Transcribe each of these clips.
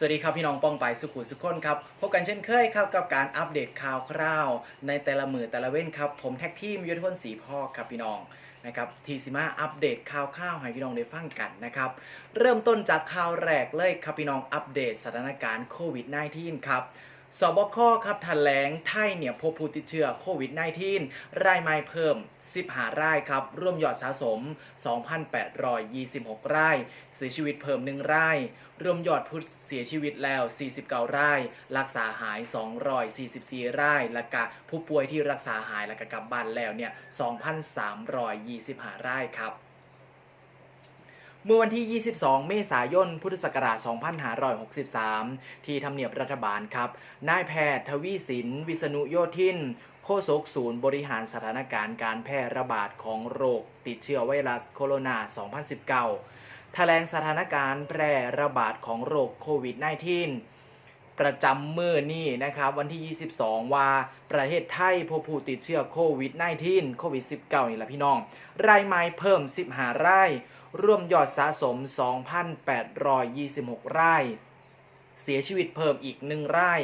สวัสดีครับพี่น้องป้องไปสุขุมสุขคนครับพบกันเช่นเคยครับกับการอัปเดตข่าวคราว ในแต่ละมือแต่ละเว้นครับผมแท็กทีมยุทธพลศรีพ่อครับพี่น้องนะครับทีซิมาอัปเดตข่าวคราวให้พี่น้องได้ฟังกันนะครับเริ่มต้นจากข่าวแรกเลยครับพี่น้องอัปเดตสถานการณ์โควิด -19 ครับ สบคครับแถลงไทยเนี่ยพบผู้ติดเชื้อโควิด -19 รายใหม่เพิ่ม 15 รายครับ ร่วมยอดสะสม 2,826 ราย เสียชีวิตเพิ่ม 1 รายรวมยอดผู้เสียชีวิตแล้ว 49 ราย รักษาหาย 244 ราย และกะผู้ป่วยที่รักษาหายและกะกลับบ้านแล้วเนี่ย 2,325 รายครับ เมื่อวันที่ 22 เมษายน พุทธศักราช 2563 ที่ทำเนียบรัฐบาลครับ นายแพทย์ทวีสิน วิษณุโยธินโฆษกศูนย์บริหารสถานการณ์การแพร่ระบาดของโรคติดเชื้อไวรัสโคโรนา 2019 แถลงสถานการณ์แพร่ระบาดของโรคโควิด -19 ประจำเมื่อนี่นะครับวันที่ 22 ว่าประเทศไทยพบผู้ติดเชื้อโควิด -19 โควิด 19 นี่แหละพี่น้อง รายใหม่เพิ่ม 15 ราย ร่วมยอดสะสม 2,826รายเสียชีวิตเพิ่มอีก1ราย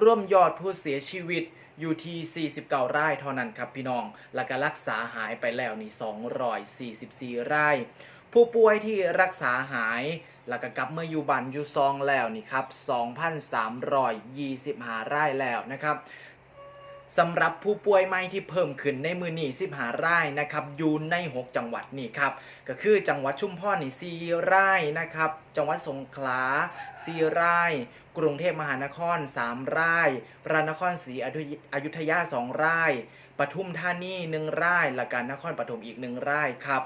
ร่วมยอดผู้เสียชีวิตอยู่ที่49รายเท่านั้นครับพี่น้อง แล้วก็รักษาหายไปแล้วนี่244รายผู้ป่วยที่รักษาหายแล้วก็กลับเมื่ออยู่บันอยู่ซองแล้วนี่ครับ2,325รายแล้วนะครับ สำหรับผู้ป่วยใหม่ที่เพิ่มขึ้นในมือนี่15รายนะครับอยู่ใน 6 จังหวัดนี่ครับก็คือจังหวัดชุมพรนี่4รายนะครับจังหวัดสงขลา4ราย กรุงเทพมหานคร 3รายพระนครศรีอยุธยา2รายปทุมธานี1รายและการนครปฐมอีก1รายครับ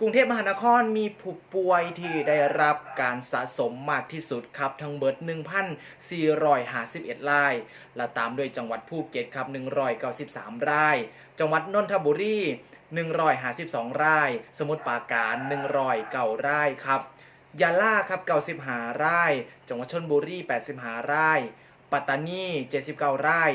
กรุงเทพมหานครมีผู้ป่วยที่ได้รับการสะสมมากที่สุดครับ ทั้งเบิด 1,451ราย และตามด้วยจังหวัดภูเก็ตครับ 193 ราย จังหวัดนนทบุรี 152 ราย สมุทรปราการ109รายครับยะลาครับ 95 ราย จังหวัดชนบุรี 85 ราย ปัตตานี 79 ราย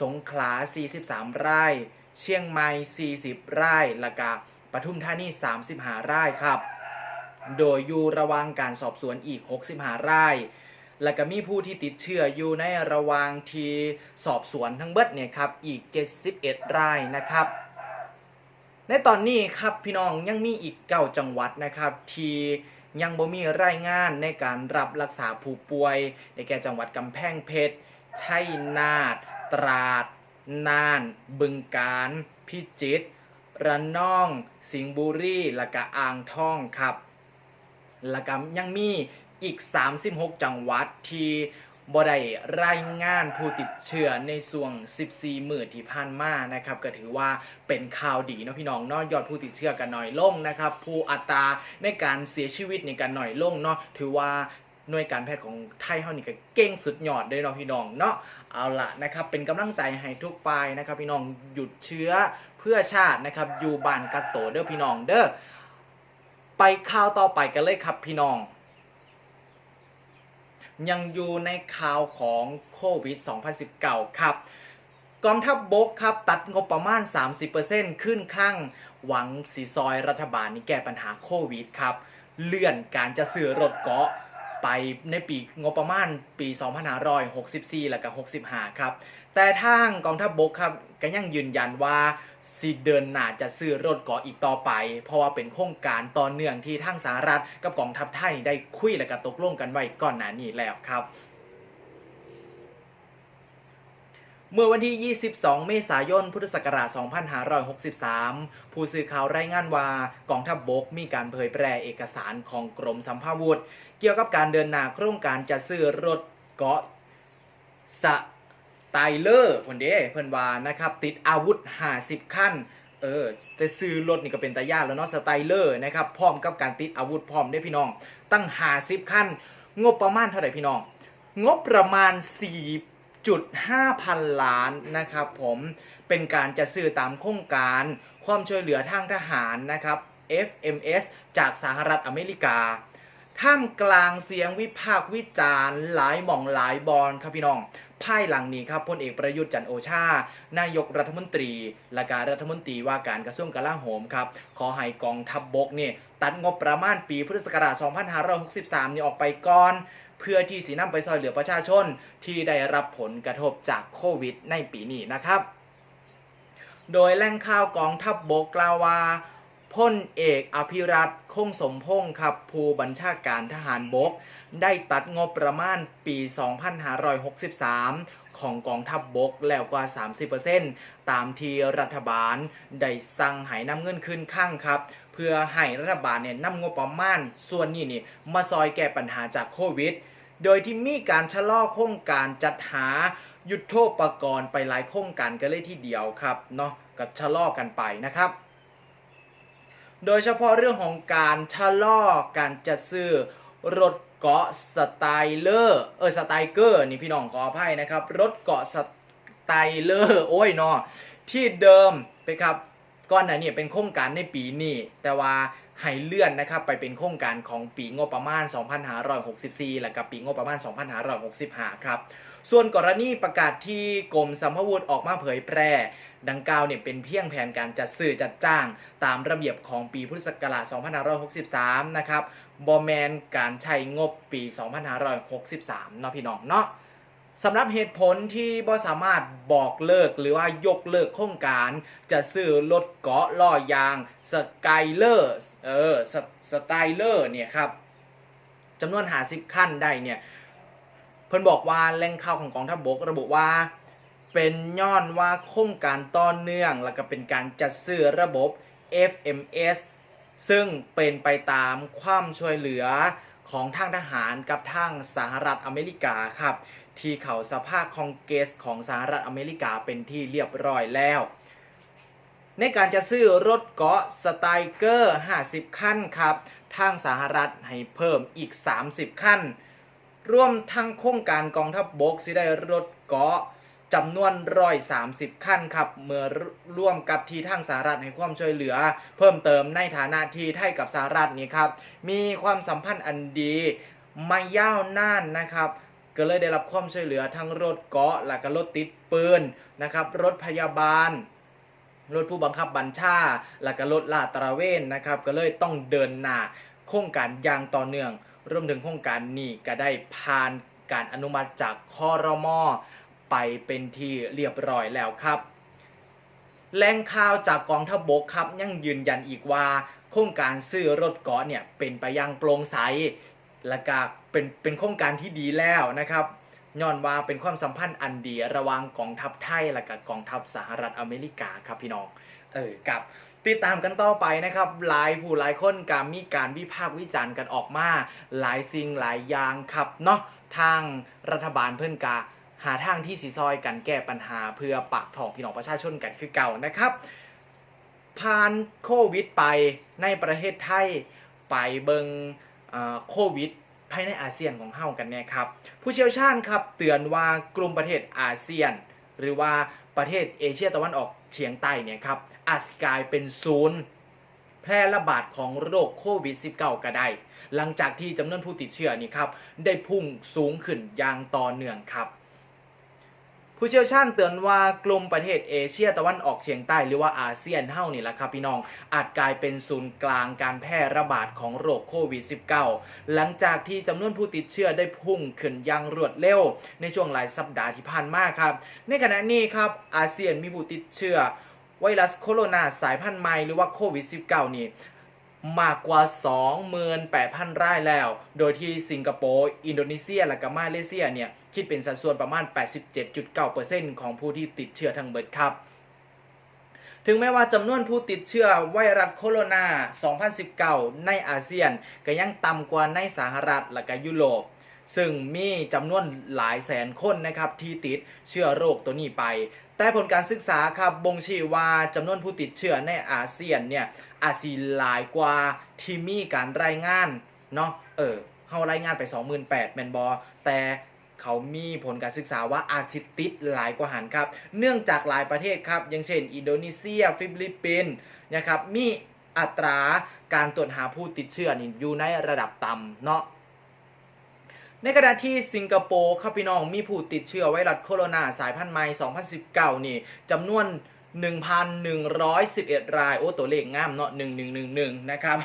สงขลา 43 ราย เชียงใหม่ 40 รายละกา ปทุมธานี35รายครับ โดยอยู่ระว่างการสอบสวนอีก65ราย และก็มีผู้ที่ติดเชื้ออยู่ในระว่างที่สอบสวนทั้งเบิดเนี่ยครับอีก 71 รายนะครับ ในตอนนี้ครับพี่น้องยังมีอีกเก้าจังหวัดนะครับที่ยังบ่มีรายงานในการรับรักษาผู้ป่วยในแก่จังหวัดกำแพงเพชร ชัยนาท ตราด น่าน บึงกาฬ พิจิตร ระนอง สิงห์บุรีและก็อ่างทองครับและก็ยังมีอีก 36 จังหวัดที่บ่ได้รายงานผู้ติดเชื้อในส่วง 14มื้อที่ผ่านมานะครับ ก็ถือว่าเป็นข่าวดีเนาะพี่น้องเนาะยอดผู้ติดเชื้อกันหน่อยลงนะครับ ผู้อัตราในการเสียชีวิตในการหน่อยลงเนาะถือว่าหน่วยการแพทย์ของไทยเฮานี่ก็เก่งสุดยอดเลยเนาะพี่น้องเนาะเอาละนะครับเป็นกำลังใจให้ทุกฝ่ายนะครับ พี่น้องหยุดเชื้อเพื่อชาตินะครับอยู่บ้านกัดโตเด้อพี่น้องเด้อไปข่าวต่อไปกันเลยครับพี่น้อง ยังอยู่ในข่าวของโควิด 2019 ครับกองทัพบบกครับตัดงบประมาณ 30%ขึ้นข้างหวังสีซอยรัฐบาลนี่แก้ปัญหาโควิดครับ เลื่อนการจะซื้อรถเกาะ ไปในปีงบประมาณปี 2564 และก็65 ครับ แต่ทางกองทัพบบกครับก็ยังยืนยันว่าสิเดินหน้าจะซื้อรถก่ออีกต่อไป เพราะว่าเป็นโครงการต่อเนื่องที่ทางสหรัฐกับกองทัพไทยได้คุยและก็ตกลงกันไว้ก่อนหน้านี้แล้วครับ เมื่อวันที่ 22 เมษายน พุทธศักราช 2563 ผู้สื่อข่าวรายงานว่ากองทัพบบกมีการเผยแพร่เอกสารของกรมสัมภาวุธ เกี่ยวกับการเดินหน้าโครงการจัดซื้อรถเกาะสไตเลอร์คนเด้เพื่อนว่านะครับ ติดอาวุธ 50 ขั้นเออแต่ซื้อรถนี่ก็เป็นตาญาแล้วเนาะสไตเลอร์นะครับพร้อมกับการติดอาวุธพร้อมได้พี่น้อง ตั้ง 50 ขั้น งบประมาณเท่าไหร่พี่น้อง งบประมาณ 4 1.5,000 ล้านนะครับผมเป็นการจะซื้อตามโครงการความช่วยเหลือทางทหารนะครับ FMS จากสหรัฐอเมริกา ท่ามกลางเสียงวิพากษ์วิจารณ์หลายหม่องหลายบอลครับพี่น้องภายหลังนี้ครับพลเอกประยุทธ์จันโอชา นายกรัฐมนตรี และการรัฐมนตรีว่าการกระทรวงกลาโหมครับ ขอให้กองทัพบบกเนี่ยตัดงบประมาณปีพุทธศักราช 2563 นี่ออกไปก่อน เพื่อที่สีน้ำไปซอยเหลือประชาชนที่ได้รับผลกระทบจากโควิดในปีนี้นะครับ โดยแหล่งข่าวกองทัพบบกกล่าวว่าพลเอกอภิรัตคงสมพงศ์ครับผู้บัญชาการทหารบก ได้ตัดงบประมาณปี 2563 ของกองทัพบบกแล้วกว่า 30%ตามที่รัฐบาล ได้สั่งให้นำเงินคืนข้างครับ พื่อให้รัฐบาลเนี่ยนำงบประมาณส่วนนี้นี่มาซอยแก้ปัญหาจากโควิด โดยที่มีการชะลอโครงการจัดหายุทโธปกรณ์ไปหลายโครงการกันเลยทีเดียวครับเนาะก็ชะลอกันไปนะครับ โดยเฉพาะเรื่องของการชะลอการจัดซื้อรถเกาะสไตเลอร์เออสไตเกอร์นี่พี่น้องขออภัยนะครับ รถเกาะสไตเลอร์โอ้ยเนาะที่เดิมไปครับ ก้อนหน้านี้เป็นโครงการในปีนี้แต่ว่าให้เลื่อนนะครับไปเป็นโครงการของปีงบประมาณ 2564 และกับปีงบประมาณ 2565 ครับ ส่วนกรณีประกาศที่กรมสัมภาวุธออกมาเผยแพร่ ดังกล่าวเนี่ยเป็นเพียงแผนการจัดซื้อจัดจ้าง ตามระเบียบของปีพุทธศักราช 2563 นะครับบอแมนการใช้งบปี 2563 เนาะพี่น้องเนาะ สำหรับเหตุผลที่บ่สามารถบอกเลิกหรือว่ายกเลิกโครงการ จะซื้อรถเกาะล้อยางสกายเลอร์เออสสไตเลอร์เนี่ยครับจำนวน50ขั้นได้เนี่ย เพิ่นบอกว่าแหล่งข่าวของกองทัพบกระบุว่า เป็นย้อนว่าโครงการต่อเนื่อง แล้วก็เป็นการจัดซื้อระบบ FMS ซึ่งเป็นไปตามความช่วยเหลือของทางทหารกับทางสหรัฐอเมริกาครับ ที่เขาสภาคองเกสของสหรัฐอเมริกาเป็นที่เรียบร้อยแล้ว ในการจะซื้อรถเกาะสไตเกอร์ 50ขั้นครับ ทางสหรัฐให้เพิ่มอีก 30ขั้นร่วมทั้งโครงการกองทัพบบกสิได้รถเกาะจำนวนร้อยสามสิบขั้นครับ เมื่อร่วมกับที่ทางสหรัฐให้ความช่วยเหลือ เพิ่มเติมในฐานะที่ไทยกับสหรัฐนี่ครับ มีความสัมพันธ์อันดี มายาวนานนะครับ ก็เลยได้รับความช่วยเหลือทั้งรถเกาะและก็รถติดปืนนะครับรถพยาบาลรถผู้บังคับบัญชา และก็รถลาดตระเวนนะครับก็เลยต้องเดินหน้าโครงการอย่างต่อเนื่องรวมถึงโครงการนี้ก็ได้ผ่านการอนุมัติจากคอรมอไปเป็นที่เรียบร้อยแล้วครับแหล่งข่าวจากกองทัพบกครับยังยืนยันอีกว่า โครงการซื้อรถเกาะเนี่ยเป็นไปอยังโปร่งใสและก็ เป็นเป็นโครงการที่ดีแล้วนะครับย้อนว่าเป็นความสัมพันธ์อันดีระหว่างกองทัพไทยและกับกองทัพสหรัฐอเมริกาครับพี่น้องเออกับติดตามกันต่อไปนะครับหลายผู้หลายคนการมีการวิพากษ์วิจารณ์กันออกมา หลายสิ่งหลายอย่างครับเนาะทางรัฐบาลเพิ่อนกาหาทางที่สีซอยกันแก้ปัญหาเพื่อปากท้องพี่น้องประชาชนกันคือเก่านะครับ ผ่านโควิดไปในประเทศไทยไปเบิงโควิด ภายในอาเซียนของเฮากันเนี่ยครับผู้เชี่ยวชาญครับเตือนว่ากลุ่มประเทศอาเซียน หรือว่าประเทศเอเชียตะวันออกเฉียงใต้เนี่ยครับอาจกลายเป็นศูนย์แพร่ระบาดของโรคโควิด -19 ก็ได้ หลังจากที่จำนวนผู้ติดเชื้อนี่ครับได้พุ่งสูงขึ้นอย่างต่อเนื่องครับ ผู้เชี่ยวชาญเตือนว่ากลุ่มประเทศเอเชียตะวันออกเฉียงใต้หรือว่าอาเซียนเท่านี่แหละครับพี่น้อง อาจกลายเป็นศูนย์กลางการแพร่ระบาดของโรคโควิด -19 หลังจากที่จำนวนผู้ติดเชื้อได้พุ่งขึ้นอย่างรวดเร็ว ในช่วงหลายสัปดาห์ที่ผ่านมาครับ ในขณะนี้ครับอาเซียนมีผู้ติดเชื้อไวรัสโคโรนาสายพันธุ์ใหม่หรือว่าโควิด -19 นี่ มากกว่า 28,000รายแล้ว โดยที่สิงคโปร์ อินโดนีเซีย และก็มาเลเซียเนี่ย คิดเป็นสัดส่วนประมาณ 87.9%ของผู้ที่ติดเชื้อทั้งเบิดครับ ถึงแม้ว่าจำนวนผู้ติดเชื้อไวรัสโคโรนา 2019 ในอาเซียน ก็ยังต่ำกว่าในสหรัฐและก็ยุโรป ซึ่งมีจำนวนหลายแสนคนนะครับที่ติดเชื้อโรคตัวนี้ไป แต่ผลการศึกษาครับบ่งชี้ว่าจำนวนผู้ติดเชื้อในอาเซียนเนี่ยอาจสิหลายกว่าที่มีการรายงานเนาะเออเฮารายงานไป 28,000แมนบอแต่เขามีผลการศึกษาว่าอาจสิติดหลายกว่าหันครับ เนื่องจากหลายประเทศครับ อย่างเช่น อินโดนีเซีย ฟิลิปปินส์นะครับ มีอัตราการตรวจหาผู้ติดเชื้อนี่อยู่ในระดับต่ำเนาะ ในขณะที่สิงคโปร์ครับพี่น้องมีผู้ติดเชื้อไวรัสโคโรนาสายพันธุ์ใหม่ 2019 นี่จำนวน 1,111 ราย โอ้ตัวเลขงามเนาะ1111 นะครับ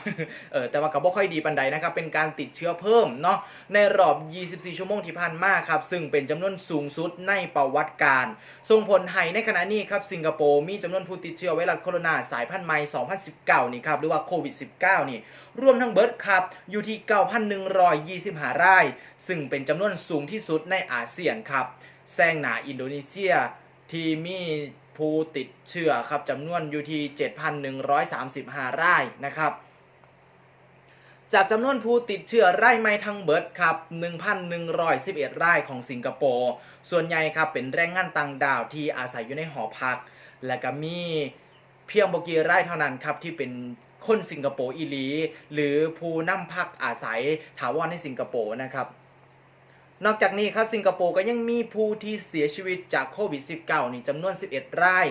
เออแต่ว่าก็บ่ค่อยดีปันใดนะครับ เป็นการติดเชื้อเพิ่มเนาะในรอบ 24 ชั่วโมงที่ผ่านมาครับ ซึ่งเป็นจำนวนสูงสุดในประวัติการ ส่งผลให้ในขณะนี้ครับ สิงคโปร์มีจำนวนผู้ติดเชื้อไวรัสโคโรนาสายพันธุ์ใหม่ 2019 นี่ครับ หรือว่าโควิด 19 นี่ รวมทั้งเบิร์ดครับ อยู่ที่ 9,125 ราย ซึ่งเป็นจำนวนสูงที่สุดในอาเซียนครับ แซงหนาอินโดนีเซียที่มี ผู้ติดเชื้อครับจำนวนอยู่ที่ 7,135 รายนะครับ จากจำนวนผู้ติดเชื้อไรายใหม่ทั้งเบิร์ดครับ 1,111 รายของสิงคโปร์ ส่วนใหญ่ครับเป็นแรงงานต่างดาวที่อาศัยอยู่ในหอพัก และก็มีเพียงบกี่รายเท่านั้นครับที่เป็นคนสิงคโปร์อีลี หรือผู้นำพักอาศัยถาวรในสิงคโปร์นะครับ นอกจากนี้ครับสิงคโปร์ก็ยังมีผู้ที่เสียชีวิตจากโควิด -19 นี่จำนวน 11 ราย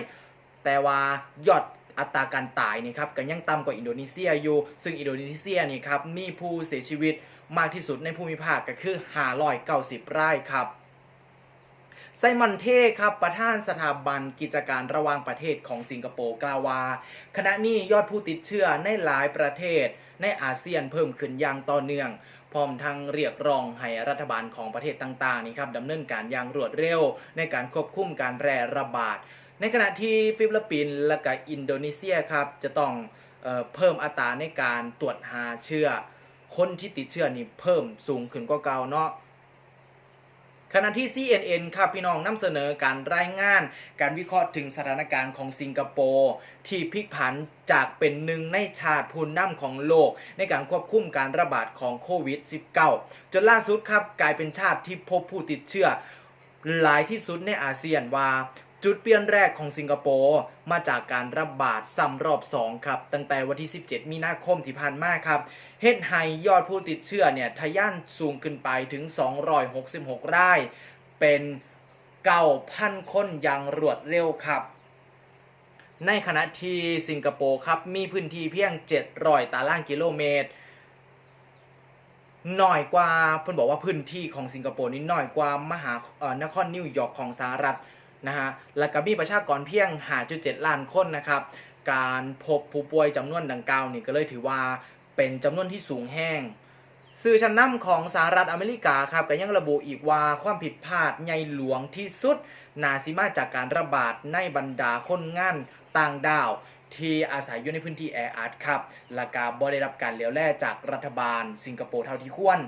แต่ว่ายอดอัตราการตายนี่ครับก็ยังต่ำกว่าอินโดนีเซียอยู่ ซึ่งอินโดนีเซียนี่ครับมีผู้เสียชีวิตมากที่สุดในภูมิภาคก็คือ 590 รายครับไซมอนเทครับ ประธานสถาบันกิจการระหว่างประเทศของสิงคโปร์กล่าวว่า ขณะนี้ยอดผู้ติดเชื้อในหลายประเทศในอาเซียนเพิ่มขึ้นอย่างต่อเนื่อง พร้อมทั้งเรียกร้องให้รัฐบาลของประเทศต่างๆนี่ครับดำเนินการอย่างรวดเร็ว ในการควบคุมการแพร่ระบาด ในขณะที่ฟิลิปปินส์และก็อินโดนีเซียครับจะต้องเออเพิ่มอัตราในการตรวจหาเชื้อคนที่ติดเชื้อนี่เพิ่มสูงขึ้นกว่าเก่าเนาะ ขณะที่ CNN ครับพี่น้องนำเสนอการรายงาน การวิเคราะห์ถึงสถานการณ์ของสิงคโปร์ที่พลิกผันจากเป็นหนึ่งในชาติผู้นำของโลก ในการควบคุมการระบาดของโควิด -19 จนล่าสุดครับกลายเป็นชาติที่พบผู้ติดเชื้อหลายที่สุดในอาเซียนว่า จุดเปลี่ยนแรกของสิงคโปร์มาจากการระบาดซ้ำรอบ 2 ครับ ตั้งแต่วันที่ 17 มีนาคมที่ผ่านมาครับเฮ็ดให้ยอดผู้ติดเชื้อเนี่ยทะยานสูงขึ้นไปถึง 266 ราย เป็น 9,000 คนอย่างรวดเร็วครับ ในขณะที่สิงคโปร์ครับ มีพื้นที่เพียง 700 ตารางกิโลเมตรน้อยกว่าเพิ่นบอกว่าพื้นที่ของสิงคโปร์นี่น้อยกว่ามหาเอ่อนครนิวยอร์กของสหรัฐ นะฮะและก็มีประชากรเพียง 5.7 ล้านคนนะครับ การพบผู้ป่วยจำนวนดังกล่าวนี่ก็เลยถือว่าเป็นจำนวนที่สูงแห้งสื่อชั้นนำของสหรัฐอเมริกาครับก็ยังระบุอีกว่าความผิดพลาดใหญ่หลวงที่สุด นาซิมาจากการระบาดในบรรดาคนงานต่างดาว ที่อาศัยอยู่ในพื้นที่แออัดครับและก็บ่ได้รับการเลี้ยวแลจากรัฐบาลสิงคโปร์เท่าที่ควร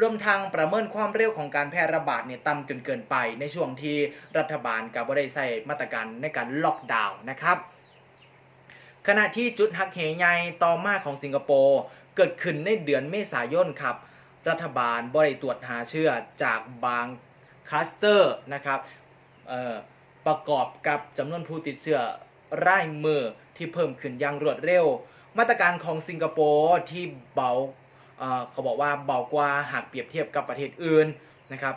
รวมทางประเมินความเร็วของการแพร่ระบาดเนี่ยต่ำจนเกินไป ในช่วงที่รัฐบาลกับบ่ได้ใส่มาตรการในการล็อกดาวน์นะครับขณะที่จุดหักเหใหญ่ต่อมาของสิงคโปร์เกิดขึ้นในเดือนเมษายนครับ รัฐบาลบริตรวจหาเชื้อจากบางคลัสเตอร์นะครับประกอบกับจำนวนผู้ติดเชื้อรายมือที่เพิ่มขึ้นอย่างรวดเร็ว มาตรการของสิงคโปร์ที่เบา เขาบอกว่าเบากว่าหากเปรียบเทียบกับประเทศอื่นนะครับ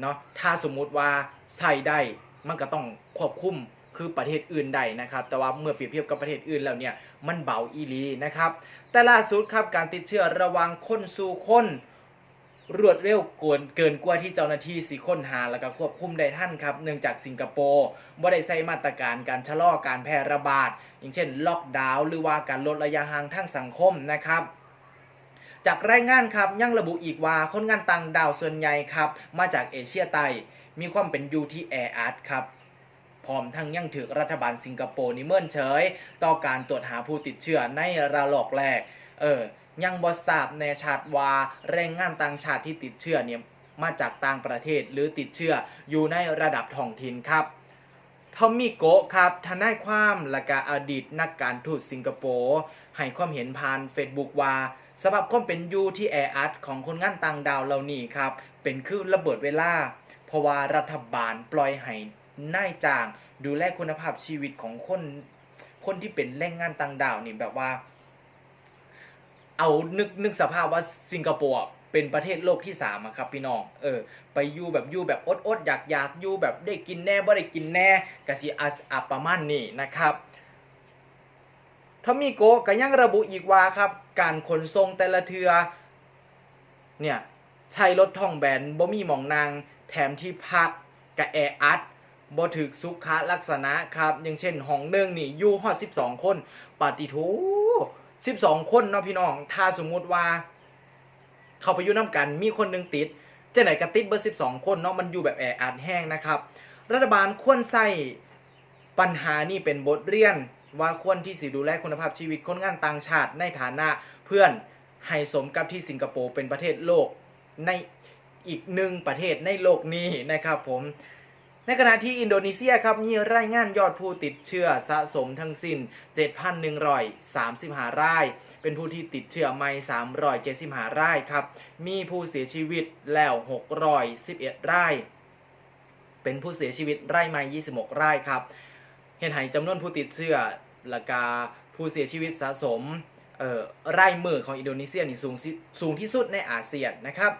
เนาะถ้าสมมุติว่าใส่ได้มันก็ต้องควบคุมคือประเทศอื่นได้นะครับ แต่ว่าเมื่อเปรียบเทียบกับประเทศอื่นแล้วเนี่ยมันเบาอีลีนะครับ แต่ล่าสุดครับการติดเชื้อระวังคนสู่คนรวดเร็วกินเกินกว่าที่เจ้าหน้าที่สิค้นหาแล้วก็ควบคุมได้ท่านครับ เนื่องจากสิงคโปร์บ่ได้ใช้มาตรการการชะลอการแพร่ระบาด อย่างเช่น ล็อกดาวน์หรือว่าการลดระยะห่างทางสังคมนะครับ จากรายงานครับยังระบุอีกว่าคนงานต่างดาวส่วนใหญ่ครับ มาจากเอเชียใต้มีความเป็นอยู่ที่แออัดครับพร้อมทั้งยังถือรัฐบาลสิงคโปร์นี่เมินเฉย ต่อการตรวจหาผู้ติดเชื้อในระลอกแรก เออ ยังบอทราบแน่ชัดว่าแรงงานต่างชาติที่ติดเชื้อเนี่ยมาจากต่างประเทศหรือติดเชื้ออยู่ในระดับท้องถิ่นครับทอมมี่โกะครับทนายความและกาอดีตนักการทูตสิงคโปร์ให้ความเห็นผ่าน Facebook ว่า สภาพความเป็นอยู่ที่แออัดของคนงานต่างดาวเหล่านี้ครับ เป็นคือระเบิดเวลา เพราะว่ารัฐบาลปล่อยให้นายจ้างดูแลคุณภาพชีวิตของคนคนที่เป็นแรงงานต่างดาวนี่แบบว่า เอานึกนึกสภาพว่าสิงคโปร์เป็นประเทศโลกที่สามครับพี่น้อง เออ ไปอยู่แบบอยู่แบบอดอดอยากอยากอยู่แบบได้กินแน่บ่ได้กินแน่กะสิอาอาประมาณนี้นะครับ ทอมมี่โกะก็ยังระบุอีกว่าครับ การขนส่งแต่ละเทือเนี่ยใช้รถท่องแบนบ่มีหมองนางแถมที่พักกะแออัดบ่ถึกสุขลักษณะครับ อย่างเช่นห้องหนึ่งนี่อยู่ฮอด12 คนปาติโถ12 คนเนาะพี่น้อง ถ้าสมมุติว่า เขาไปอยู่น้ำกันมีคนหนึงติดจะไหนกระติดเบอร์12 คนเนาะมันอยู่แบบแออัดแห้งนะครับ รัฐบาลควรใส่ปัญหานี่เป็นบทเรียน ว่าควรที่สิดูแลคุณภาพชีวิตคนงานต่างชาติในฐานะเพื่อนให้สมกับที่สิงคโปร์เป็นประเทศโลกในอีกหนึ่งประเทศในโลกนี้นะครับผมในขณะที่อินโดนีเซียครับมีรายงานยอดผู้ติดเชื้อสะสมทั้งสิ้น 7,135 ราย เป็นผู้ที่ติดเชื้อใหม่ 375 รายครับ มีผู้เสียชีวิตแล้ว 611 ราย เป็นผู้เสียชีวิตรายใหม่ 26 รายครับ เห็นไหจำนวนผู้ติดเชื้อและกาผู้เสียชีวิตสะสมเอ่อรายมือของอินโดนีเซียนี่สูงสูงที่สุดในอาเซียนนะครับ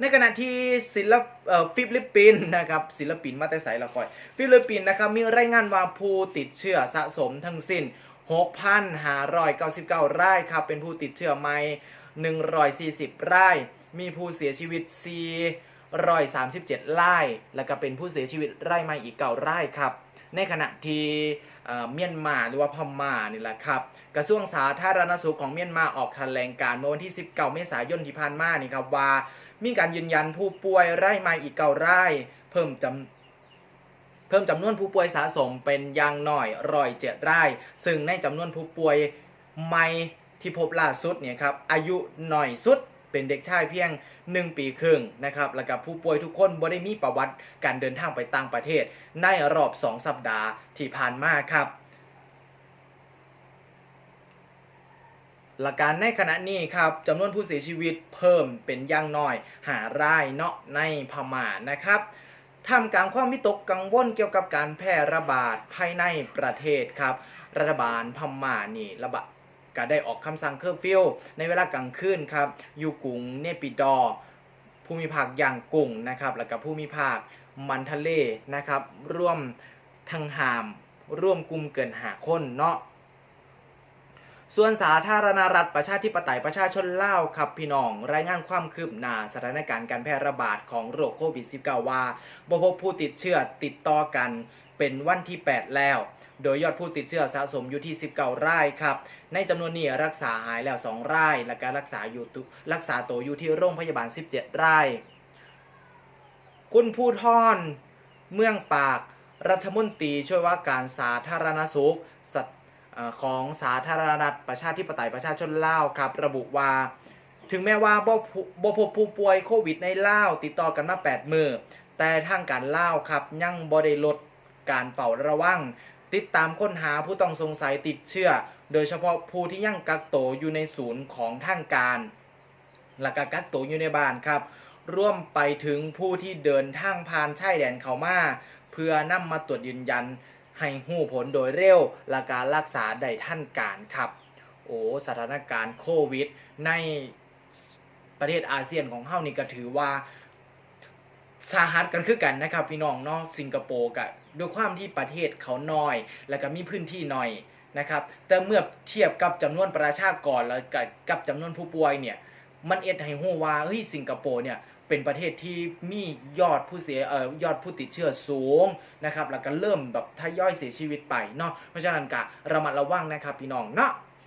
ในขณะที่ศิลปเอ่อฟิลิปปินส์นะครับศิลปินมาแต่ไสละคอยฟิลิปปินส์นะครับมีรายงานว่าผู้ติดเชื้อสะสมทั้งสิ้น 6,599 รายครับเป็นผู้ติดเชื้อใหม่140 ราย มีผู้เสียชีวิต 437 ราย แล้วก็เป็นผู้เสียชีวิตรายใหม่อีก9รายครับ ในขณะที่เมียนมาหรือว่าพม่านี่แหละครับ กระทรวงสาธารณสุขของเมียนมาออกแถลงการณ์เมื่อวันที่ 19 เมษายนที่ผ่านมานี่ครับว่า มีการยืนยันผู้ป่วยไรายใหม่อีกเก้าไรายเพิ่มจำเพิ่มจำนวนผู้ป่วยสะสมเป็นอย่างน้อยร้อยเจ็ดราย ซึ่งในจำนวนผู้ป่วยใหม่ที่พบล่าสุดเนี่ยครับอายุหน่อยสุด เป็นเด็กชายเพียง 1 ปีครึ่งนะครับแล้วกับผู้ป่วยทุกคนบ่ได้มีประวัติการเดินทางไปต่างประเทศ ในรอบ 2 สัปดาห์ที่ผ่านมาครับหลักการในขณะนี้ครับจำนวนผู้เสียชีวิตเพิ่มเป็นอย่างน้อยหารายเนาะในพม่านะครับทำกลางความวิตกกังวลเกี่ยวกับการแพร่ระบาดภายในประเทศครับ รัฐบาลพม่านี่ระบาด ก็ได้ออกคำสั่งเคอร์ฟิวในเวลากลางคืนครับอยู่กรุงเนปิดอภูมิภาคอย่างกุ่งนะครับแล้วก็ภูมิภาคมันทะเลนะครับ ร่วมทั้งหาม ร่วมกลุ่มเกินหาคนเนาะส่วนสาธารณรัฐประชาธิปไตยประชาชนลาครับพี่น้อง รายงานความคืบหน้าสถานการณ์การแพร่ระบาดของโรคโควิด -19 ว่าบพบผู้ติดเชื้อติดต่อกันเป็นวันที่ 8 แล้ว โดยยอดผู้ติดเชื้อสะสมอยู่ที่ 19 รายครับ ในจำนวนนี้รักษาหายแล้ว 2 ราย และการรักษาอยู่รักษาตัวอยู่ที่โรงพยาบาล 17 ราย คุณผู้ท่อน เมืองปาก รัฐมนตรีช่วยว่าการสาธารณสุขสอของสาธารณรัฐประชาธิปไตยประชาชนลาวครับ ระบุว่าถึงแม้ว่าบ่พบผู้ป่วยโควิดในลาวติดต่อกันมา 8 มือ แต่ทางการลาวครับ ยังบ่ได้ลดการเฝ้าระวัง ติดตามค้นหาผู้ต้องสงสัยติดเชื้อ โดยเฉพาะผู้ที่ยังกักโตวอยู่ในศูนย์ของทางการและก็กักโตวอยู่ในบ้านครับ ร่วมไปถึงผู้ที่เดินทางผ่านชายแดนเขามาเพื่อนำมาตรวจยืนยัน ให้หู้ผลโดยเร็วและการรักษาได้ท่านการครับ โอ้สถานการณ์โควิด ในประเทศอาเซียนของเฮานี่ก็ถือว่า สาหัสกันคือกันนะครับพี่น้องเนาะสิงคโปร์กับด้วยความที่ประเทศเขาน้อย แล้วก็มีพื้นที่น้อยนะครับแต่เมื่อเทียบกับจำนวนประชากรแล้วกับกับจำนวนผู้ป่วยเนี่ยมันเอ็ดให้ฮู้ว่าเฮ้ยสิงคโปร์เนี่ยเป็นประเทศที่มียอดผู้เสียเอ่อยอดผู้ติดเชื้อสูงนะครับแล้วก็เริ่มแบบทยอยเสียชีวิตไปเนาะเพราะฉะนั้นกะระมัดระวังนะครับพี่น้องเนาะ